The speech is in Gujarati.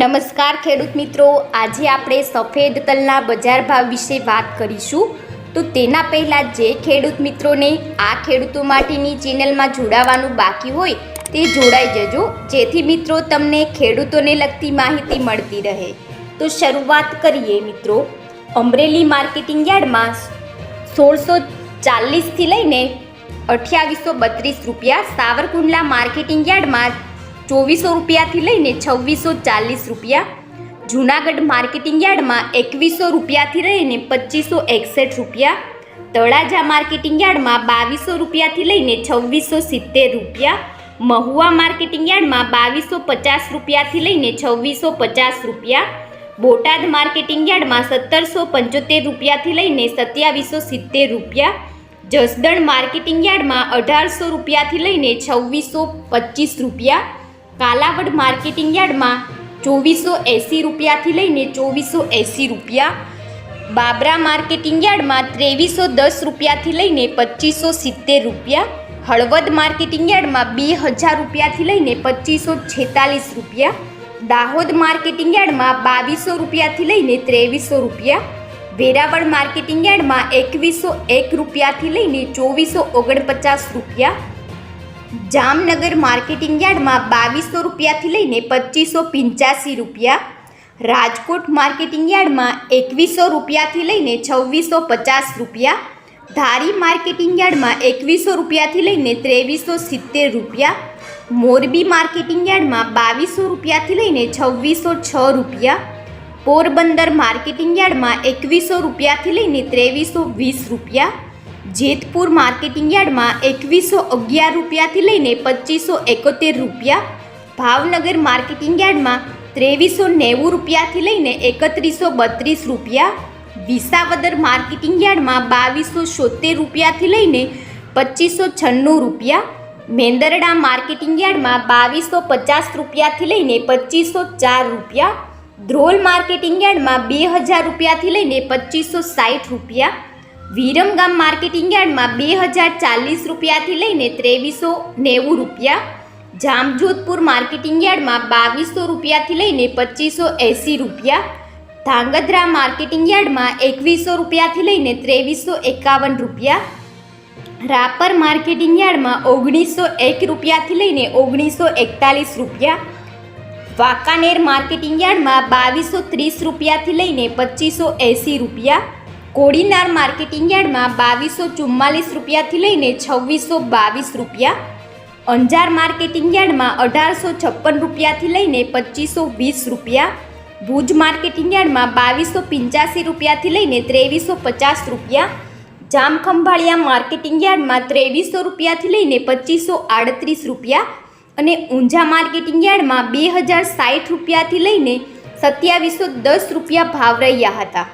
નમસ્કાર ખેડૂત મિત્રો. આજે આપણે સફેદ તલના બજાર ભાવ વિશે વાત કરીશું. તો તેના પહેલાં જે ખેડૂત મિત્રોને આ ખેડૂતો માટેની ચેનલમાં જોડાવાનું બાકી હોય તે જોડાઈ જજો. જેથી મિત્રો તમને ખેડૂતોને લગતી માહિતી મળતી રહે. તો શરૂઆત કરીએ મિત્રો. અમરેલી માર્કેટિંગ યાર્ડમાં સોળસો ચાલીસથી લઈને અઠ્યાવીસો બત્રીસ રૂપિયા સાવરકુંડલા માર્કેટિંગ યાર્ડમાં ચોવીસો રૂપિયાથી લઈને છવ્વીસો ચાલીસ રૂપિયા. જૂનાગઢ માર્કેટિંગ યાર્ડમાં એકવીસો રૂપિયાથી લઈને પચીસો એકસઠ રૂપિયા. તળાજા માર્કેટિંગ યાર્ડમાં બાવીસો રૂપિયાથી લઈને છવ્વીસો સિત્તેર રૂપિયા. મહુવા માર્કેટિંગ યાર્ડમાં બાવીસો પચાસ રૂપિયાથી લઈને છવ્વીસો પચાસ રૂપિયા. બોટાદ માર્કેટિંગ યાર્ડમાં સત્તરસો પંચોતેર રૂપિયાથી લઈને સત્યાવીસો સિત્તેર રૂપિયા. જસદણ માર્કેટિંગ યાર્ડમાં અઢારસો રૂપિયાથી લઈને છવ્વીસો પચીસ રૂપિયા. કાલાવડ માર્કેટિંગ યાર્ડમાં ચોવીસો એંસી રૂપિયાથી લઈને ચોવીસો એંસી રૂપિયા. બાબરા માર્કેટિંગ યાર્ડમાં ત્રેવીસો દસ રૂપિયાથી લઈને પચીસો સિત્તેર રૂપિયા. હળવદ માર્કેટિંગ યાર્ડમાં બે હજાર રૂપિયાથી લઈને પચીસો છેતાલીસ રૂપિયા. દાહોદ માર્કેટિંગ યાર્ડમાં બાવીસો રૂપિયાથી લઈને ત્રેવીસો રૂપિયા. વેરાવળ માર્કેટિંગ યાર્ડમાં એકવીસો એક રૂપિયાથી લઈને ચોવીસો ઓગણપચાસ રૂપિયા. જામનગર માર્કેટિંગ યાર્ડમાં બાવીસો રૂપિયાથી લઈને પચીસો પંચ્યાસી રૂપિયા. રાજકોટ માર્કેટિંગ યાર્ડમાં એકવીસો રૂપિયાથી લઈને છવ્વીસો પચાસ રૂપિયા. ધારી માર્કેટિંગ યાર્ડમાં એકવીસો રૂપિયાથી લઈને ત્રેવીસો સિત્તેર રૂપિયા. મોરબી માર્કેટિંગ યાર્ડમાં બાવીસો રૂપિયાથી લઈને છવ્વીસો છ રૂપિયા. પોરબંદર માર્કેટિંગ યાર્ડમાં એકવીસો રૂપિયાથી લઈને ત્રેવીસો વીસ રૂપિયા. જેતપુર માર્કેટિંગ યાર્ડમાં એકવીસો અગિયાર રૂપિયાથી લઈને પચીસો એકોતેર રૂપિયા, ભાવનગર માર્કેટિંગ યાર્ડમાં ત્રેવીસો નેવું રૂપિયાથી લઈને એકત્રીસો બત્રીસ રૂપિયા, વિસાવદર માર્કેટિંગ યાર્ડમાં બાવીસો સોતેર રૂપિયાથી લઈને પચીસો છન્નું રૂપિયા, મેંદરડા માર્કેટિંગ યાર્ડમાં બાવીસો પચાસ રૂપિયાથી લઈને પચીસો ચાર રૂપિયા, ધ્રોલ માર્કેટિંગ યાર્ડમાં બે હજાર રૂપિયાથી લઈને પચીસો સાઠ રૂપિયા વિરમગામ માર્કેટિંગ યાર્ડમાં બે હજાર ચાલીસ રૂપિયાથી લઈને ત્રેવીસો નેવું રૂપિયા. જામજોધપુર માર્કેટિંગ યાર્ડમાં બાવીસો રૂપિયાથી લઈને પચીસો એંસી રૂપિયા. ધાંગધ્રા માર્કેટિંગ યાર્ડમાં એકવીસો રૂપિયાથી લઈને ત્રેવીસો એકાવન રૂપિયા. રાપર માર્કેટિંગ યાર્ડમાં ઓગણીસો એક રૂપિયાથી લઈને ઓગણીસો એકતાલીસ રૂપિયા. વાંકાનેર માર્કેટિંગ યાર્ડમાં બાવીસો ત્રીસ રૂપિયાથી લઈને પચીસો એંસી રૂપિયા. કોડીનાર માર્કેટિંગ યાર્ડમાં બાવીસો ચુમ્માલીસ રૂપિયાથી લઈને છવ્વીસો બાવીસ રૂપિયા. અંજાર માર્કેટિંગ યાર્ડમાં અઢારસો છપ્પન રૂપિયાથી લઈને પચીસો વીસ રૂપિયા. ભુજ માર્કેટિંગ યાર્ડમાં બાવીસો પંચ્યાસી રૂપિયાથી લઈને ત્રેવીસો પચાસ રૂપિયા. જામખંભાળિયા માર્કેટિંગ યાર્ડમાં ત્રેવીસો રૂપિયાથી લઈને પચીસો આડત્રીસ રૂપિયા. અને ઊંઝા માર્કેટિંગ યાર્ડમાં બે હજાર સાઠ રૂપિયાથી લઈને સત્યાવીસો દસ રૂપિયા ભાવ રહ્યા હતા.